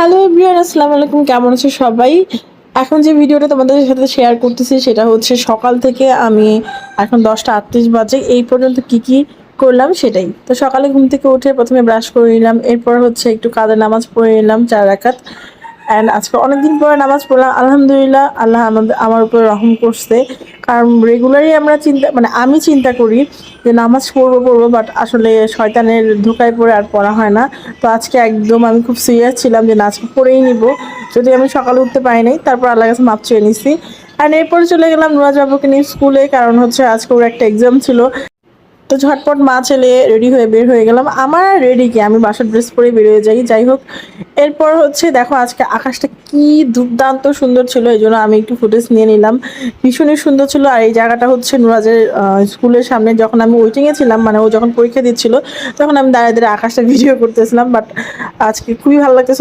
Hello everyone আসসালামু আলাইকুম, কেমন আছো সবাই? এখন যে ভিডিওটা তোমাদের সাথে শেয়ার করতেছি, সেটা হচ্ছে সকাল থেকে আমি এখন দশটা আটত্রিশ বাজে, এই পর্যন্ত কি কি করলাম সেটাই। তো সকালে ঘুম থেকে উঠে প্রথমে ব্রাশ করে নিলাম, এরপর হচ্ছে একটু কাদের নামাজ পড়ে নিলাম চার রাকাত। অ্যান্ড আজকে অনেকদিন পরে নামাজ পড়লাম। আলহামদুলিল্লাহ, আল্লাহ আমাদের আমার উপর রহম করছে। কারণ রেগুলারই আমরা চিন্তা মানে আমি চিন্তা করি যে নামাজ পড়ব পড়ব বাট আসলে শয়তানের ধোকায় পড়ে আর পড়া হয় না। তো আজকে একদম আমি খুব সিরিয়াস ছিলাম যে না আজকে পড়েই নিব। যদি আমি সকালে উঠতে পারি নাই, তারপর আল্লাহ কাছে মাপ চেয়ে নিছি। অ্যান্ড এরপরে চলে গেলাম নুরাজ বাবুকে নিয়ে স্কুলে, কারণ হচ্ছে আজকে ওর একটা এক্সাম ছিল। তো ঝটপট মা ছেলে রেডি হয়ে বের হয়ে গেলাম। আমার রেডি কি? আমি বাসার ড্রেস পরে বেরিয়ে যাই। যাই হোক, এরপর হচ্ছে দেখো আজকে আকাশটা কি দুর্দান্ত সুন্দর ছিল, এই জন্য আমি একটু ফুটেজ নিয়ে নিলাম। ভীষণই সুন্দর ছিল। আর এই জায়গাটা হচ্ছে নুরাজের স্কুলের সামনে। যখন আমি ওয়েটিংয়ে ছিলাম মানে ও যখন পরীক্ষা দিচ্ছিল, তখন আমি দাঁড়িয়ে দাঁড়িয়ে আকাশটা ভিডিও করতেছিলাম। বাট আজকে খুবই ভালো লাগতেছিল।